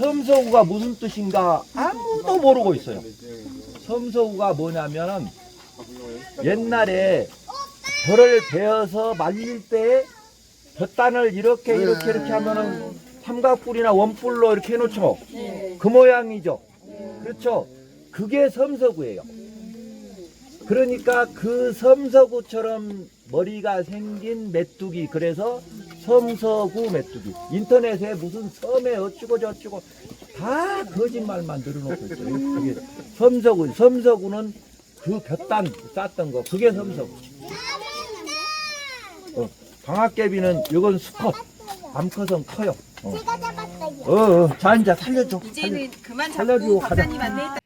섬서구가 무슨 뜻인가 아무도 모르고 있어요. 섬서구가 뭐냐면은 옛날에 벼를 베어서 말릴 때 벼단을 이렇게 이렇게 이렇게 하면은 삼각뿔이나 원뿔로 이렇게 해놓죠. 그 모양이죠. 그렇죠. 그게 섬서구예요. 그러니까 그 섬서구처럼 머리가 생긴 메뚜기 그래서 섬서구 메뚜기. 인터넷에 무슨 섬에 어찌고 저찌고 다 거짓말만 들어놓고 있어요. 그게 섬서구, 섬서구는 그 볕단 쌌던 거, 그게 섬서구. 어, 방학개비는 이건 수컷, 암컷은 커요. 어. 제가 잡았어요. 어, 어, 자 이제 살려줘. 이제는 그만 잡고 살려주고 가자. 박사님 안내 따-